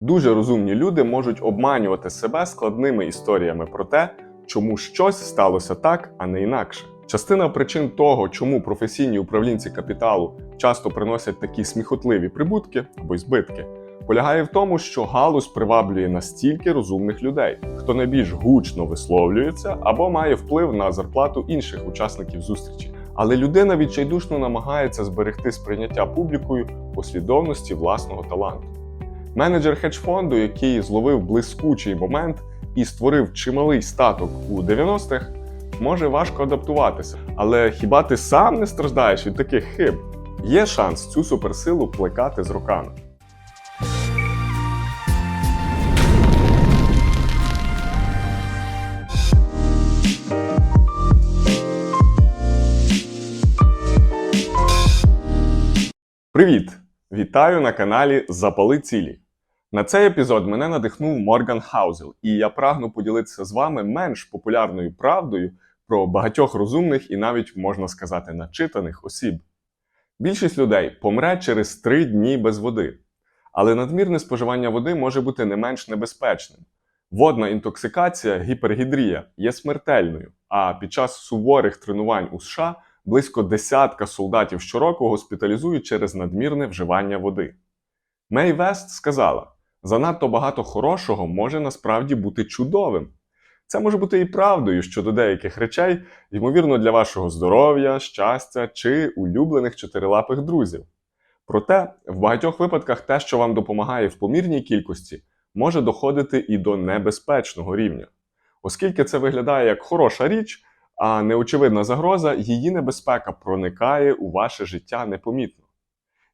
Дуже розумні люди можуть обманювати себе складними історіями про те, чому щось сталося так, а не інакше. Частина причин того, чому професійні управлінці капіталу часто приносять такі сміхотливі прибутки або й збитки, полягає в тому, що галузь приваблює настільки розумних людей, хто найбільш гучно висловлюється або має вплив на зарплату інших учасників зустрічі. Але людина відчайдушно намагається зберегти сприйняття публікою послідовності власного таланту. Менеджер хедж-фонду, який зловив блискучий момент і створив чималий статок у 90-х, може важко адаптуватися. Але хіба ти сам не страждаєш від таких хиб? Є шанс цю суперсилу плекати з роками. Привіт! Вітаю на каналі Запали цілі. На цей епізод мене надихнув Морган Хаузел, і я прагну поділитися з вами менш популярною правдою про багатьох розумних і навіть можна сказати начитаних осіб. Більшість людей помре через три дні без води, але надмірне споживання води може бути не менш небезпечним. Водна інтоксикація, гіпергідрія є смертельною, а під час суворих тренувань у США близько десятка солдатів щороку госпіталізують через надмірне вживання води. Мей Вест сказала: занадто багато хорошого може насправді бути чудовим. Це може бути і правдою щодо деяких речей, ймовірно, для вашого здоров'я, щастя чи улюблених чотирилапих друзів. Проте, в багатьох випадках те, що вам допомагає в помірній кількості, може доходити і до небезпечного рівня. Оскільки це виглядає як хороша річ, а неочевидна загроза, її небезпека проникає у ваше життя непомітно.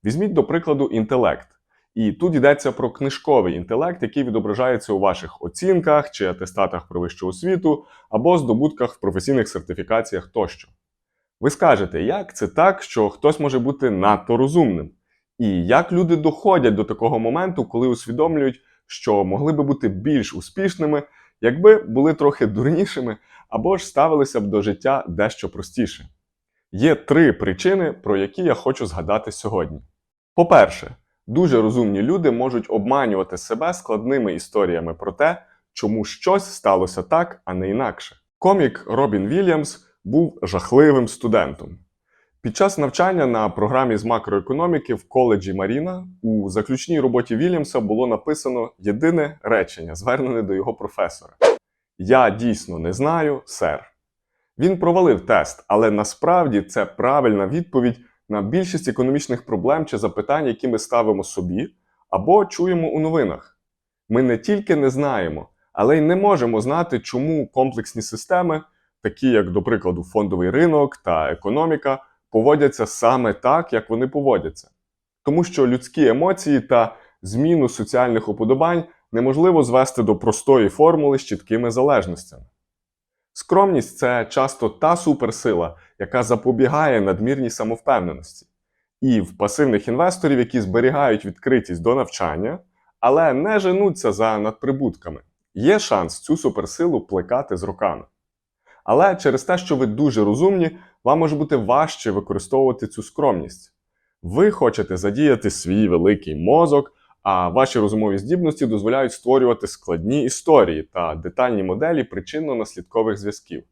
Візьміть, до прикладу, інтелект. І тут йдеться про книжковий інтелект, який відображається у ваших оцінках чи атестатах про вищу освіту, або здобутках в професійних сертифікаціях тощо. Ви скажете, як це так, що хтось може бути надто розумним? І як люди доходять до такого моменту, коли усвідомлюють, що могли би бути більш успішними, якби були трохи дурнішими, або ж ставилися б до життя дещо простіше. Є три причини, про які я хочу згадати сьогодні. По-перше, дуже розумні люди можуть обманювати себе складними історіями про те, чому щось сталося так, а не інакше. Комік Робін Вільямс був жахливим студентом. Під час навчання на програмі з макроекономіки в коледжі Маріна у заключній роботі Вільямса було написано єдине речення, звернене до його професора. Я дійсно не знаю, сер. Він провалив тест, але насправді це правильна відповідь на більшість економічних проблем чи запитань, які ми ставимо собі або чуємо у новинах. Ми не тільки не знаємо, але й не можемо знати, чому комплексні системи, такі як, до прикладу, фондовий ринок та економіка, поводяться саме так, як вони поводяться. Тому що людські емоції та зміну соціальних уподобань неможливо звести до простої формули з чіткими залежностями. Скромність це часто та суперсила, яка запобігає надмірній самовпевненості. І в пасивних інвесторів, які зберігають відкритість до навчання, але не женуться за надприбутками, є шанс цю суперсилу плекати з роками. Але через те, що ви дуже розумні, вам може бути важче використовувати цю скромність. Ви хочете задіяти свій великий мозок, а ваші розумові здібності дозволяють створювати складні історії та детальні моделі причинно-наслідкових зв'язків.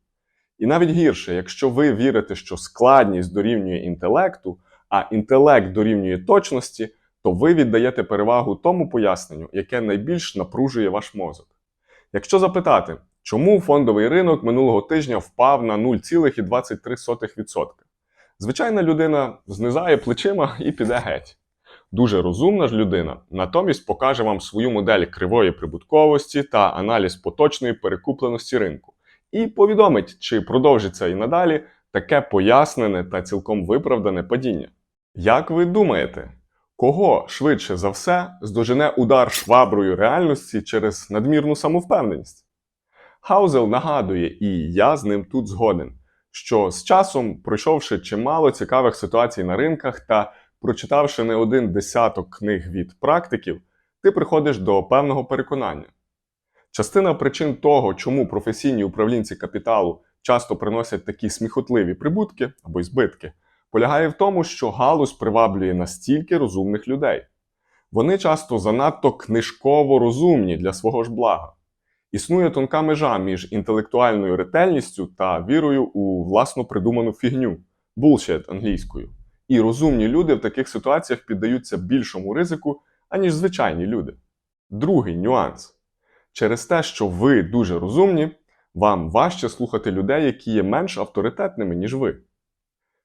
І навіть гірше, якщо ви вірите, що складність дорівнює інтелекту, а інтелект дорівнює точності, то ви віддаєте перевагу тому поясненню, яке найбільш напружує ваш мозок. Якщо запитати, чому фондовий ринок минулого тижня впав на 0,23%, звичайна людина знизає плечима і піде геть. Дуже розумна ж людина натомість покаже вам свою модель кривої прибутковості та аналіз поточної перекупленості ринку і повідомить, чи продовжиться і надалі таке пояснене та цілком виправдане падіння. Як ви думаєте, кого швидше за все здожене удар шваброю реальності через надмірну самовпевненість? Хаузел нагадує, і я з ним тут згоден, що з часом, пройшовши чимало цікавих ситуацій на ринках та прочитавши не один десяток книг від практиків, ти приходиш до певного переконання. Частина причин того, чому професійні управлінці капіталу часто приносять такі сміхотливі прибутки або й збитки, полягає в тому, що галузь приваблює настільки розумних людей. Вони часто занадто книжково розумні для свого ж блага. Існує тонка межа між інтелектуальною ретельністю та вірою у власно придуману фігню bullshit англійською. І розумні люди в таких ситуаціях піддаються більшому ризику, аніж звичайні люди. Другий нюанс. Через те, що ви дуже розумні, вам важче слухати людей, які є менш авторитетними, ніж ви.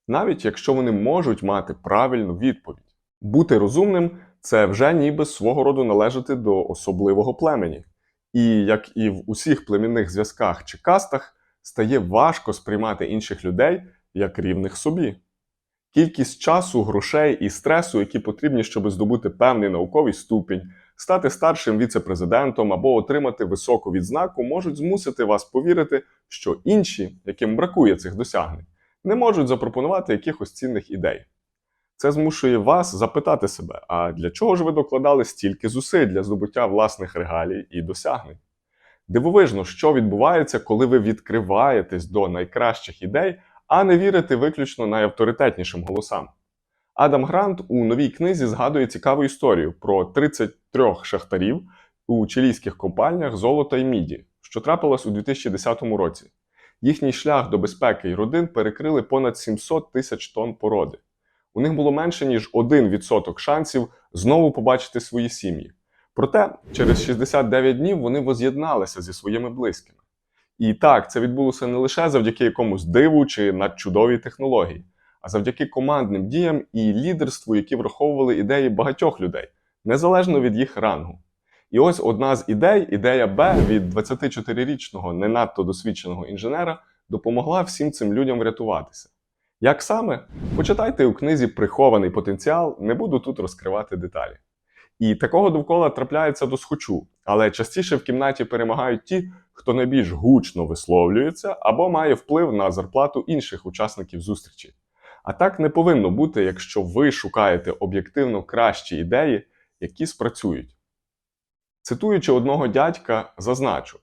Навіть якщо вони можуть мати правильну відповідь. Бути розумним це вже ніби свого роду належати до особливого племені. І як і в усіх племінних зв'язках чи кастах, стає важко сприймати інших людей як рівних собі. Кількість часу, грошей і стресу, які потрібні, щоб здобути певний науковий ступінь, стати старшим віце-президентом або отримати високу відзнаку, можуть змусити вас повірити, що інші, яким бракує цих досягнень, не можуть запропонувати якихось цінних ідей. Це змушує вас запитати себе, а для чого ж ви докладали стільки зусиль для здобуття власних регалій і досягнень? Дивовижно, що відбувається, коли ви відкриваєтесь до найкращих ідей, а не вірите виключно найавторитетнішим голосам. Адам Грант у новій книзі згадує цікаву історію про 33 шахтарів у чилійських компаніях золота і міді, що трапилось у 2010 році. Їхній шлях до безпеки й родин перекрили понад 700 тисяч тонн породи. У них було менше ніж 1% шансів знову побачити свої сім'ї. Проте через 69 днів вони воз'єдналися зі своїми близькими. І так, це відбулося не лише завдяки якомусь диву чи надчудовій технології, а завдяки командним діям і лідерству, які враховували ідеї багатьох людей, незалежно від їх рангу. І ось одна з ідей, ідея Б від 24-річного не надто досвідченого інженера, допомогла всім цим людям врятуватися. Як саме? Почитайте у книзі Прихований потенціал, не буду тут розкривати деталі. І такого довкола трапляється до схочу, але частіше в кімнаті перемагають ті, хто найбільш гучно висловлюється або має вплив на зарплату інших учасників зустрічі. А так не повинно бути, якщо ви шукаєте об'єктивно кращі ідеї, які спрацюють. Цитуючи одного дядька, зазначу: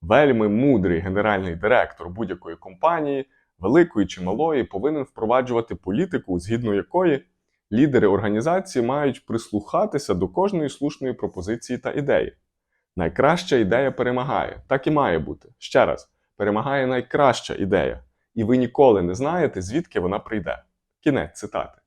вельми мудрий генеральний директор будь-якої компанії, великої чи малої, повинен впроваджувати політику, згідно якої лідери організації мають прислухатися до кожної слушної пропозиції та ідеї. Найкраща ідея перемагає, так і має бути. Ще раз, перемагає найкраща ідея, і ви ніколи не знаєте, звідки вона прийде. Кінець цитати.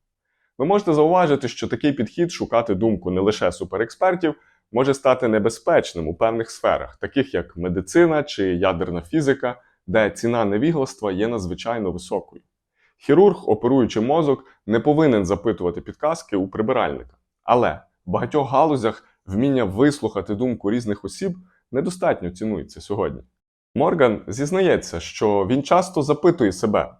Ви можете зауважити, що такий підхід шукати думку не лише суперекспертів може стати небезпечним у певних сферах, таких як медицина чи ядерна фізика, де ціна невігластва є надзвичайно високою. Хірург, оперуючи мозок, не повинен запитувати підказки у прибиральника. Але в багатьох галузях вміння вислухати думку різних осіб недостатньо цінується сьогодні. Морган зізнається, що він часто запитує себе: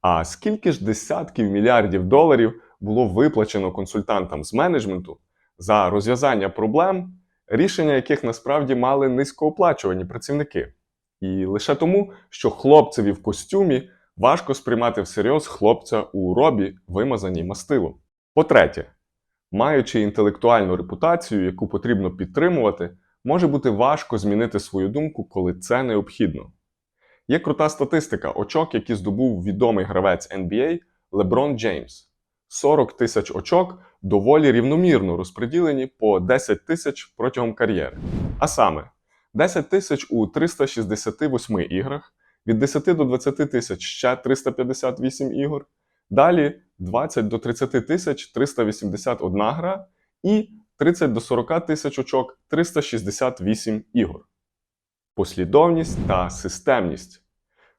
а скільки ж десятків мільярдів доларів було виплачено консультантам з менеджменту за розв'язання проблем, рішення яких насправді мали низькооплачувані працівники? І лише тому, що хлопцеві в костюмі важко сприймати всерйоз хлопця у робі, вимазаній мастилом. По-третє, маючи інтелектуальну репутацію, яку потрібно підтримувати, може бути важко змінити свою думку, коли це необхідно. Є крута статистика очок, які здобув відомий гравець NBA Леброн Джеймс. 40 тисяч очок доволі рівномірно розподілені по 10 тисяч протягом кар'єри. А саме, 10 тисяч у 368 іграх, від 10 до 20 тисяч ще 358 ігор, далі 20 до 30 тисяч 381 гра і 30 до 40 тисяч очок 368 ігор. Послідовність та системність.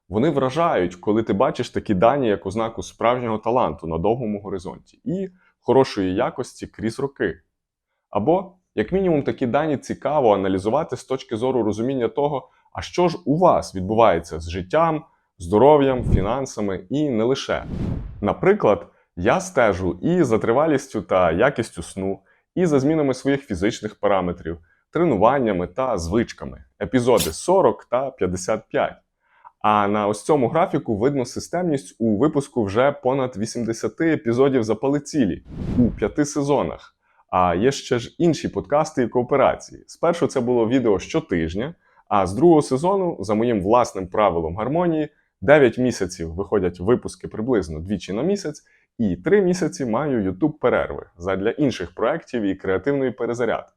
Вони вражають, коли ти бачиш такі дані як ознаку справжнього таланту на довгому горизонті і хорошої якості крізь роки. Або, як мінімум, такі дані цікаво аналізувати з точки зору розуміння того, а що ж у вас відбувається з життям, здоров'ям, фінансами і не лише. Наприклад, я стежу і за тривалістю та якістю сну, і за змінами своїх фізичних параметрів, тренуваннями та звичками, епізоди 40 та 55. А на ось цьому графіку видно системність у випуску вже понад 80 епізодів запали цілі у п'яти сезонах. А є ще ж інші подкасти і кооперації. Спершу це було відео щотижня, а з другого сезону, за моїм власним правилом гармонії, 9 місяців виходять випуски приблизно двічі на місяць, І три місяці маю YouTube перерви задля інших проєктів і креативної перезарядки.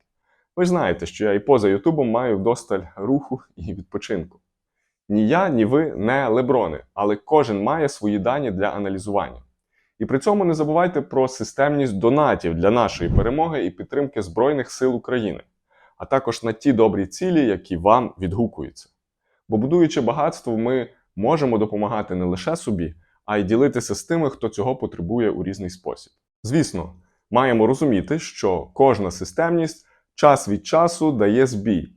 Ви ж знаєте, що я і поза Ютубом маю вдосталь руху і відпочинку. Ні я, ні ви не леброни, але кожен має свої дані для аналізування. І при цьому не забувайте про системність донатів для нашої перемоги і підтримки Збройних сил України, а також на ті добрі цілі, які вам відгукуються. Бо будуючи багатство, ми можемо допомагати не лише собі, а й ділитися з тими, хто цього потребує у різний спосіб. Звісно, маємо розуміти, що кожна системність час від часу дає збій,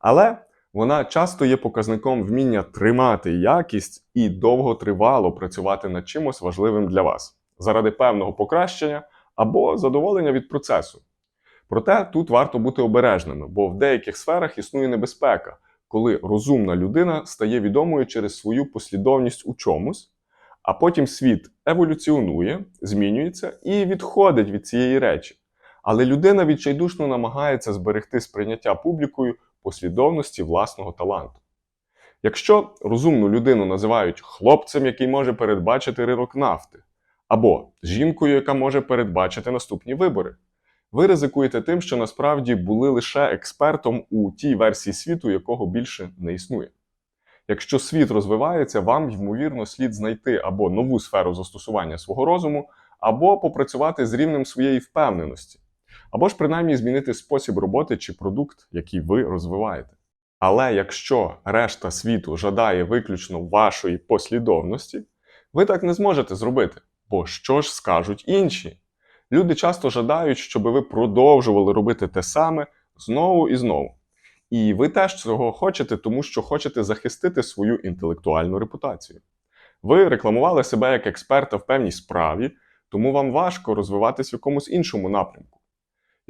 але вона часто є показником вміння тримати якість і довготривало працювати над чимось важливим для вас заради певного покращення або задоволення від процесу. Проте тут варто бути обережними, бо в деяких сферах існує небезпека, коли розумна людина стає відомою через свою послідовність у чомусь, а потім світ еволюціонує, змінюється і відходить від цієї речі. Але людина відчайдушно намагається зберегти сприйняття публікою послідовності власного таланту. Якщо розумну людину називають хлопцем, який може передбачити ринок нафти, або жінкою, яка може передбачити наступні вибори, ви ризикуєте тим, що насправді були лише експертом у тій версії світу, якого більше не існує. Якщо світ розвивається, вам, ймовірно, слід знайти або нову сферу застосування свого розуму, або попрацювати з рівнем своєї впевненості, або ж принаймні змінити спосіб роботи чи продукт, який ви розвиваєте. Але якщо решта світу жадає виключно вашої послідовності, ви так не зможете зробити. Бо що ж скажуть інші? Люди часто жадають, щоб ви продовжували робити те саме знову і знову. І ви теж цього хочете, тому що хочете захистити свою інтелектуальну репутацію. Ви рекламували себе як експерта в певній справі, тому вам важко розвиватись в якомусь іншому напрямку.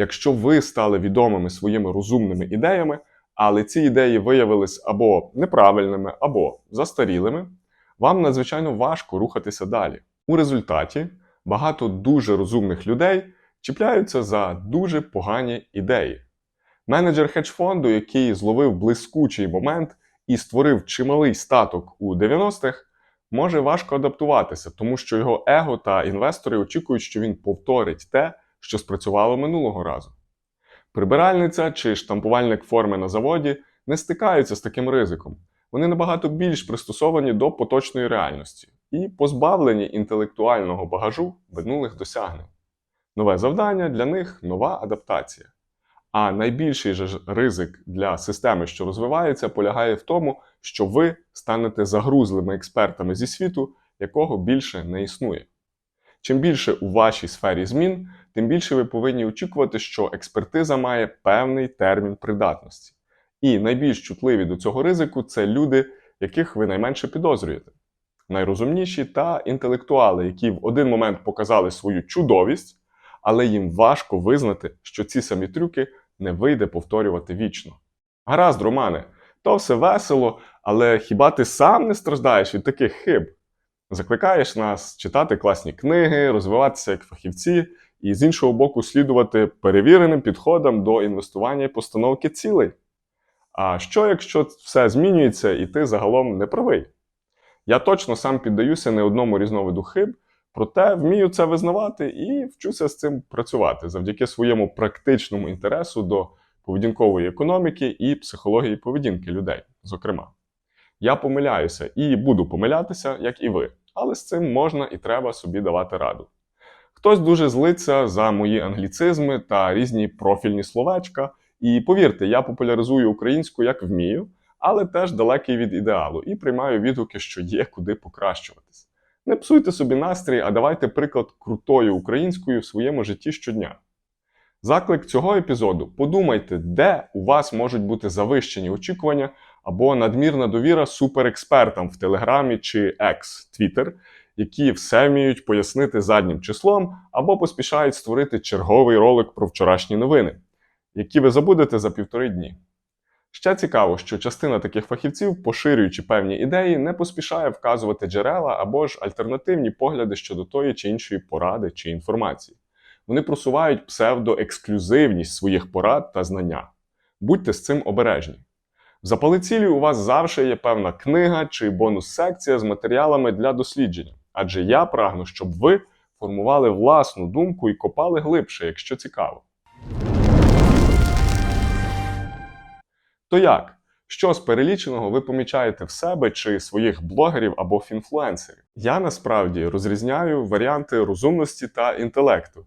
Якщо ви стали відомими своїми розумними ідеями, але ці ідеї виявились або неправильними, або застарілими, вам надзвичайно важко рухатися далі. У результаті багато дуже розумних людей чіпляються за дуже погані ідеї. Менеджер хедж-фонду, який зловив блискучий момент і створив чималий статок у 90-х, може важко адаптуватися, тому що його его та інвестори очікують, що він повторить те, що спрацювало минулого разу. Прибиральниця чи штампувальник форми на заводі не стикаються з таким ризиком. Вони набагато більш пристосовані до поточної реальності і позбавлені інтелектуального багажу минулих досягнень. Нове завдання для них нова адаптація. А найбільший же ризик для системи, що розвивається, полягає в тому, що ви станете загрузлими експертами зі світу, якого більше не існує. Чим більше у вашій сфері змін, тим більше ви повинні очікувати, що експертиза має певний термін придатності. І найбільш чутливі до цього ризику це люди, яких ви найменше підозрюєте. Найрозумніші та інтелектуали, які в один момент показали свою чудовість, але їм важко визнати, що ці самі трюки не вийде повторювати вічно. Гаразд, Романе, то все весело, але хіба ти сам не страждаєш від таких хиб? Закликаєш нас читати класні книги, розвиватися як фахівці і з іншого боку слідувати перевіреним підходам до інвестування і постановки цілей. А що, якщо все змінюється і ти загалом не правий? Я точно сам піддаюся не одному різновиду хиб, проте вмію це визнавати і вчуся з цим працювати завдяки своєму практичному інтересу до поведінкової економіки і психології поведінки людей, зокрема. Я помиляюся і буду помилятися, як і ви, але з цим можна і треба собі давати раду. Хтось дуже злиться за мої англіцизми та різні профільні словечка. І повірте, я популяризую українську як вмію, але теж далекий від ідеалу і приймаю відгуки, що є куди покращуватись. Не псуйте собі настрій, а давайте приклад крутою українською в своєму житті щодня. Заклик цього епізоду: подумайте, де у вас можуть бути завищені очікування або надмірна довіра суперекспертам в Телеграмі чи X, Twitter, які все вміють пояснити заднім числом або поспішають створити черговий ролик про вчорашні новини, які ви забудете за півтори дні. Ще цікаво, що частина таких фахівців, поширюючи певні ідеї, не поспішає вказувати джерела або ж альтернативні погляди щодо тої чи іншої поради чи інформації. Вони просувають псевдоексклюзивність своїх порад та знання. Будьте з цим обережні. В запали цілі у вас завжди є певна книга чи бонус-секція з матеріалами для дослідження, адже я прагну, щоб ви формували власну думку і копали глибше, якщо цікаво. То як? Що з переліченого ви помічаєте в себе чи своїх блогерів або фінфлюенсерів? Я насправді розрізняю варіанти розумності та інтелекту.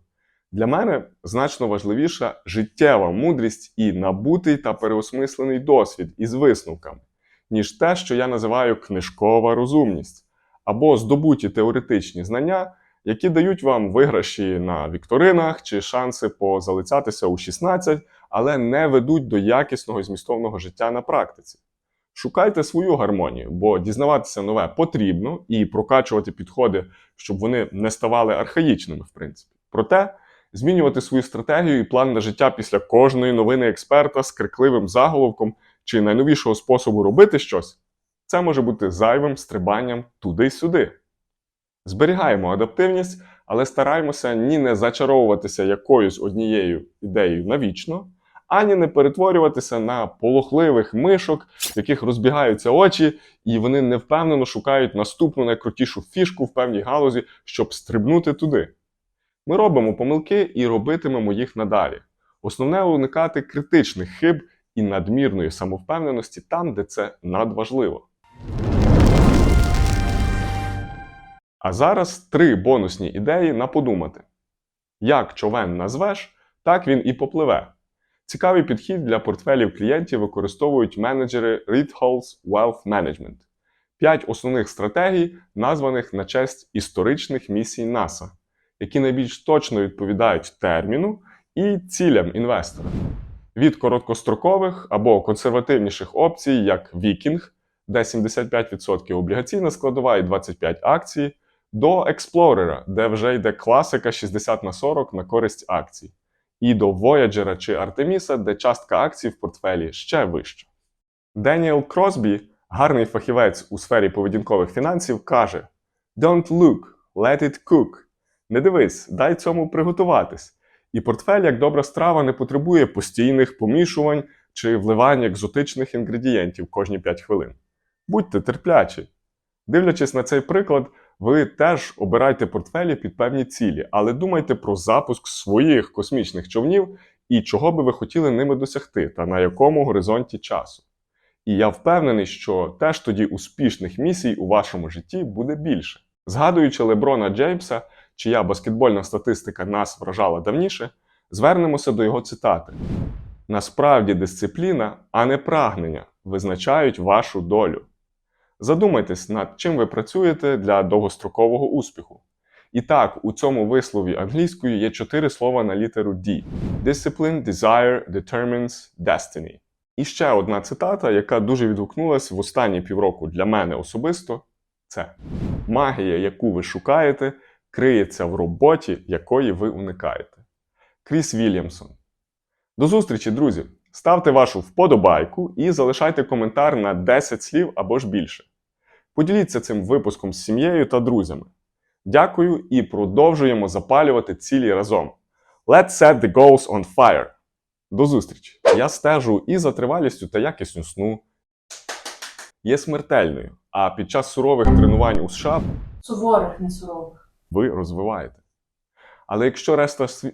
Для мене значно важливіша життєва мудрість і набутий та переосмислений досвід із висновками, ніж те, що я називаю книжкова розумність, або здобуті теоретичні знання, які дають вам виграші на вікторинах чи шанси позалицятися у 16, але не ведуть до якісного і змістовного життя на практиці. Шукайте свою гармонію, бо дізнаватися нове потрібно і прокачувати підходи, щоб вони не ставали архаїчними, в принципі. Проте змінювати свою стратегію і план на життя після кожної новини експерта з крикливим заголовком чи найновішого способу робити щось, це може бути зайвим стрибанням туди-сюди. Зберігаємо адаптивність, але стараємося ні не зачаровуватися якоюсь однією ідеєю навічно, ані не перетворюватися на полохливих мишок, в яких розбігаються очі, і вони невпевнено шукають наступну найкрутішу фішку в певній галузі, щоб стрибнути туди. Ми робимо помилки і робитимемо їх надалі. Основне уникати критичних хиб і надмірної самовпевненості там, де це надважливо. А зараз три бонусні ідеї на подумати. Як човен назвеш, так він і попливе. Цікавий підхід для портфелів клієнтів використовують менеджери Ritholz Wealth Management. П'ять основних стратегій, названих на честь історичних місій НАСА, які найбільш точно відповідають терміну і цілям інвестора. Від короткострокових або консервативніших опцій, як Вікінг, де 75% облігаційна складова і 25 акцій, до Експлорера, де вже йде класика 60 на 40 на користь акцій, і до Voyager чи Артеміса, де частка акцій в портфелі ще вища. Деніел Кросбі, гарний фахівець у сфері поведінкових фінансів, каже: Don't look, let it cook. Не дивись, дай цьому приготуватись. І портфель, як добра страва, не потребує постійних помішувань чи вливання екзотичних інгредієнтів кожні 5 хвилин. Будьте терплячі. Дивлячись на цей приклад, ви теж обирайте портфелі під певні цілі, але думайте про запуск своїх космічних човнів і чого би ви хотіли ними досягти та на якому горизонті часу. І я впевнений, що теж тоді успішних місій у вашому житті буде більше. Згадуючи Леброна Джеймса, чия баскетбольна статистика нас вражала давніше, звернемося до його цитати: Насправді дисципліна, а не прагнення визначають вашу долю. Задумайтесь, над чим ви працюєте для довгострокового успіху. І так, у цьому вислові англійською є чотири слова на літеру D: Discipline, Desire, Determines, Destiny. І ще одна цитата, яка дуже відгукнулась в останні півроку для мене особисто, це магія, яку ви шукаєте, криється в роботі, якої ви уникаєте. Кріс Вільямсон. До зустрічі, друзі! Ставте вашу вподобайку і залишайте коментар на 10 слів або ж більше. Поділіться цим випуском з сім'єю та друзями. Дякую і продовжуємо запалювати цілі разом. Let's set the goals on fire! До зустрічі! Я стежу і за тривалістю та якістю сну. Є смертельною, а під час сурових тренувань у США Суворих, не сурових. ви розвиваєте. Але якщо решта сві...